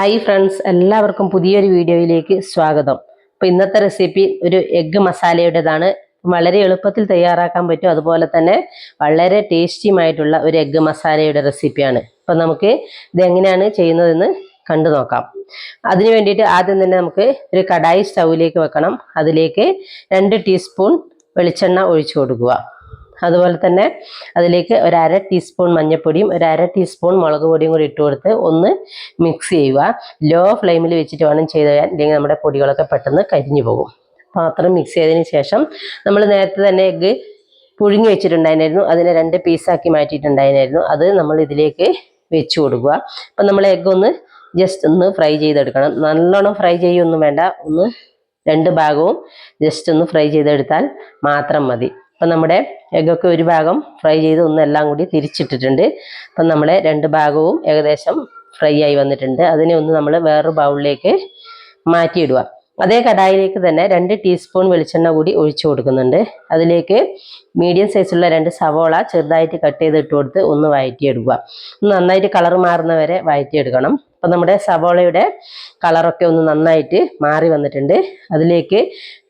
Hi friends എല്ലാവർക്കും പുതിയൊരു വീഡിയോയിലേക്ക് സ്വാഗതം. അപ്പോൾ ഇന്നത്തെ റെസിപ്പി ഒരു എഗ്ഗ് മസാലയുടേതാണ്. വളരെ എളുപ്പത്തിൽ തയ്യാറാക്കാൻ പറ്റും. അതുപോലെ തന്നെ വളരെ ടേസ്റ്റിയുമായിട്ടുള്ള ഒരു എഗ്ഗ് മസാലയുടെ റെസിപ്പിയാണ് അപ്പോൾ നമുക്ക് ഇതെങ്ങനെയാണ് ചെയ്യുന്നതെന്ന് കണ്ടു നോക്കാം. അതിന് വേണ്ടിയിട്ട് ആദ്യം തന്നെ നമുക്ക് ഒരു കടായി സ്റ്റൗവിലേക്ക് വെക്കണം. അതിലേക്ക് രണ്ട് ടീസ്പൂൺ വെളിച്ചെണ്ണ ഒഴിച്ചു കൊടുക്കുക. അതുപോലെ തന്നെ അതിലേക്ക് ഒരു അര ടീസ്പൂൺ മഞ്ഞൾപ്പൊടിയും ഒരു അര ടീസ്പൂൺ മുളക് പൊടിയും കൂടി ഇട്ട് കൊടുത്ത് ഒന്ന് മിക്സ് ചെയ്യുക. ലോ ഫ്ലെയിമിൽ വെച്ചിട്ട് വേണം ചെയ്ത് കഴിഞ്ഞാൽ ഇല്ലെങ്കിൽ നമ്മുടെ പൊടികളൊക്കെ പെട്ടെന്ന് കരിഞ്ഞു പോകും. പാത്രം മിക്സ് ചെയ്തതിന് ശേഷം നമ്മൾ നേരത്തെ തന്നെ എഗ്ഗ് പുഴുങ്ങി വെച്ചിട്ടുണ്ടായിരുന്നു അതിനെ രണ്ട് പീസാക്കി മാറ്റിയിട്ടുണ്ടായിരുന്നു അത് നമ്മൾ ഇതിലേക്ക് വെച്ച് കൊടുക്കുക. അപ്പം നമ്മൾ എഗ്ഗ് ഒന്ന് ജസ്റ്റ് ഒന്ന് ഫ്രൈ ചെയ്തെടുക്കണം. നല്ലോണം ഫ്രൈ ചെയ്യൊന്നും വേണ്ട. ഒന്ന് രണ്ട് ഭാഗവും ജസ്റ്റ് ഒന്ന് ഫ്രൈ ചെയ്തെടുത്താൽ മാത്രം മതി. അപ്പം നമ്മുടെ എഗ്ഗൊക്കെ ഒരു ഭാഗം ഫ്രൈ ചെയ്ത് ഒന്നെല്ലാം കൂടി തിരിച്ചിട്ടിട്ടുണ്ട്. അപ്പം നമ്മുടെ രണ്ട് ഭാഗവും ഏകദേശം ഫ്രൈ ആയി വന്നിട്ടുണ്ട്. അതിനെ ഒന്ന് നമ്മൾ വേറൊരു ബൗളിലേക്ക് മാറ്റിയിടുക. അതേ കടായിലേക്ക് തന്നെ രണ്ട് ടീസ്പൂൺ വെളിച്ചെണ്ണ കൂടി ഒഴിച്ചു കൊടുക്കുന്നുണ്ട്. അതിലേക്ക് മീഡിയം സൈസുള്ള രണ്ട് സവോള ചെറുതായിട്ട് കട്ട് ചെയ്ത് ഇട്ട് കൊടുത്ത് ഒന്ന് വഴറ്റിയെടുക്കുക നന്നായിട്ട് കളർ മാറുന്നവരെ വഴറ്റിയെടുക്കണം അപ്പം നമ്മുടെ സവോളയുടെ കളറൊക്കെ ഒന്ന് നന്നായിട്ട് മാറി വന്നിട്ടുണ്ട്. അതിലേക്ക്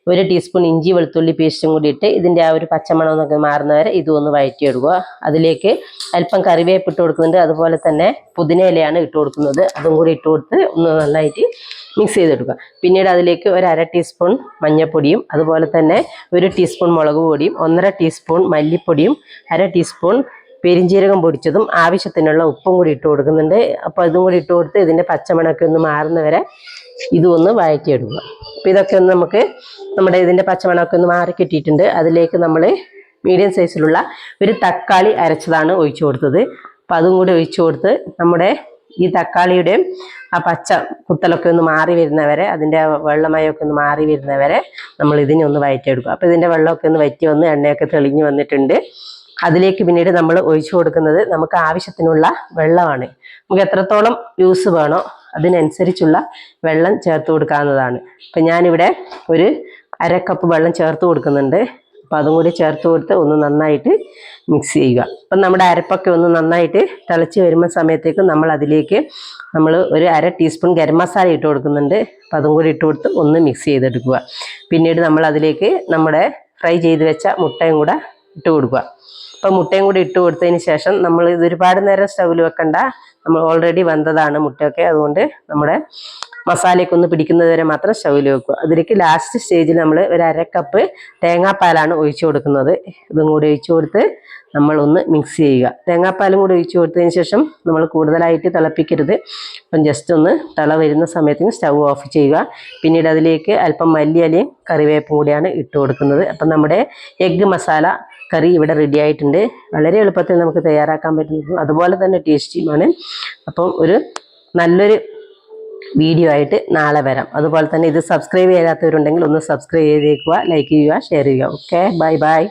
ഒരു ടീസ്പൂൺ ഇഞ്ചി വെളുത്തുള്ളി പേസ്റ്റും കൂടി ഇട്ട് ഇതിന്റെ ആ ഒരു പച്ചമണം എന്നൊക്കെ മാറുന്നവരെ ഇതും ഒന്ന് വഴറ്റിയെടുക്കുക. അതിലേക്ക് അല്പം കറിവേപ്പ് ഇട്ട് കൊടുക്കുന്നുണ്ട്. അതുപോലെ തന്നെ പുതിന ഇലയാണ് ഇട്ട് കൊടുക്കുന്നത്. അതും കൂടി ഇട്ട് കൊടുത്ത് ഒന്ന് നന്നായിട്ട് മിക്സ് ചെയ്തെടുക്കുക. പിന്നീട് അതിലേക്ക് ഒരു അര ടീസ്പൂൺ മഞ്ഞൾപ്പൊടിയും അതുപോലെ തന്നെ ഒരു ടീസ്പൂൺ മുളക് പൊടിയും ഒന്നര ടീസ്പൂൺ മല്ലിപ്പൊടിയും അര ടീസ്പൂൺ പെരിഞ്ചീരകം പൊടിച്ചതും ആവശ്യത്തിനുള്ള ഉപ്പും കൂടി ഇട്ട് കൊടുക്കുന്നുണ്ട്. അപ്പോൾ അതും കൂടി ഇട്ട് കൊടുത്ത് ഇതിന്റെ പച്ചമണമൊക്കെ ഒന്ന് മാറുന്നവരെ ഇതും ഒന്ന് വഴറ്റിയെടുക്കുക. അപ്പോൾ ഇതൊക്കെ ഒന്ന് നമുക്ക് നമ്മുടെ ഇതിന്റെ പച്ചമണമൊക്കെ ഒന്ന് മാറി കിട്ടിയിട്ടുണ്ട്. അതിലേക്ക് നമ്മൾ മീഡിയം സൈസിലുള്ള ഒരു തക്കാളി അരച്ചതാണ് ഒഴിച്ചു കൊടുത്തത്. അപ്പം അതും കൂടി ഒഴിച്ചു കൊടുത്ത് നമ്മുടെ ഈ തക്കാളിയുടെയും ആ പച്ച കുത്തലൊക്കെ ഒന്ന് മാറി വരുന്നവരെ അതിന്റെ വെള്ളമയമൊക്കെ ഒന്ന് മാറി വരുന്നവരെ നമ്മൾ ഇതിനെ ഒന്ന് വയറ്റിയെടുക്കും അപ്പോൾ ഇതിന്റെ വെള്ളമൊക്കെ ഒന്ന് വറ്റി വന്ന് എണ്ണയൊക്കെ തെളിഞ്ഞ് വന്നിട്ടുണ്ട്. അതിലേക്ക് പിന്നീട് നമ്മൾ ഒഴിച്ചു കൊടുക്കുന്നത് നമുക്ക് ആവശ്യത്തിനുള്ള വെള്ളമാണ്. നമുക്ക് എത്രത്തോളം യൂസ് വേണോ അതിനനുസരിച്ചുള്ള വെള്ളം ചേർത്ത് കൊടുക്കാവുന്നതാണ്. അപ്പം ഞാനിവിടെ ഒരു അര കപ്പ് വെള്ളം ചേർത്ത് കൊടുക്കുന്നുണ്ട്. അപ്പം അതും കൂടി ചേർത്ത് കൊടുത്ത് ഒന്ന് നന്നായിട്ട് മിക്സ് ചെയ്യുക. അപ്പം നമ്മുടെ അരപ്പൊക്കെ ഒന്ന് നന്നായിട്ട് തിളച്ച് വരുമ്പോൾ സമയത്തേക്ക് നമ്മൾ അതിലേക്ക് നമ്മൾ ഒരു അര ടീസ്പൂൺ ഗരം മസാല ഇട്ട് കൊടുക്കുന്നുണ്ട്. അപ്പം അതും കൂടി ഇട്ട് കൊടുത്ത് ഒന്ന് മിക്സ് ചെയ്തെടുക്കുക. പിന്നീട് നമ്മൾ അതിലേക്ക് നമ്മുടെ ഫ്രൈ ചെയ്ത് വെച്ച മുട്ടയും കൂടെ ഇട്ട് കൊടുക്കുക. അപ്പം മുട്ടയും കൂടി ഇട്ട് കൊടുത്തതിന് ശേഷം നമ്മൾ ഇത് ഒരുപാട് നേരം സ്റ്റൗവിൽ വെക്കണ്ട. നമ്മൾ ഓൾറെഡി വന്നതാണ് മുട്ടയൊക്കെ. അതുകൊണ്ട് നമ്മുടെ മസാലയൊക്കെ ഒന്ന് പിടിക്കുന്നത് വരെ മാത്രം സ്റ്റൗവിൽ വെക്കുക. അതിലേക്ക് ലാസ്റ്റ് സ്റ്റേജിൽ നമ്മൾ ഒരു അര കപ്പ് തേങ്ങാപ്പാലാണ് ഒഴിച്ചു കൊടുക്കുന്നത്. ഇതും കൂടി ഒഴിച്ചു കൊടുത്ത് നമ്മൾ ഒന്ന് മിക്സ് ചെയ്യുക. തേങ്ങാപ്പാലും കൂടി ഒഴിച്ചു കൊടുത്തതിന് ശേഷം നമ്മൾ കൂടുതലായിട്ട് തിളപ്പിക്കരുത്. അപ്പം ജസ്റ്റ് ഒന്ന് തിള വരുന്ന സമയത്തിന് സ്റ്റൗ ഓഫ് ചെയ്യുക. പിന്നീട് അതിലേക്ക് അല്പം മല്ലിയലയും കറിവേപ്പും കൂടിയാണ് ഇട്ട് കൊടുക്കുന്നത്. അപ്പം നമ്മുടെ എഗ്ഗ് മസാല കറി ഇവിടെ റെഡി ആയിട്ടുണ്ട്. വളരെ എളുപ്പത്തിൽ നമുക്ക് തയ്യാറാക്കാൻ പറ്റുന്നതും അതുപോലെ തന്നെ ടേസ്റ്റിയുമാണ് അപ്പം ഒരു നല്ലൊരു വീഡിയോ ആയിട്ട് നാളെ വരാം. അതുപോലെ തന്നെ ഇത് സബ്സ്ക്രൈബ് ചെയ്യാത്തവരുണ്ടെങ്കിൽ ഒന്ന് സബ്സ്ക്രൈബ് ചെയ്തേക്കുക ലൈക്ക് ചെയ്യുക ഷെയർ ചെയ്യുക. Okay bye bye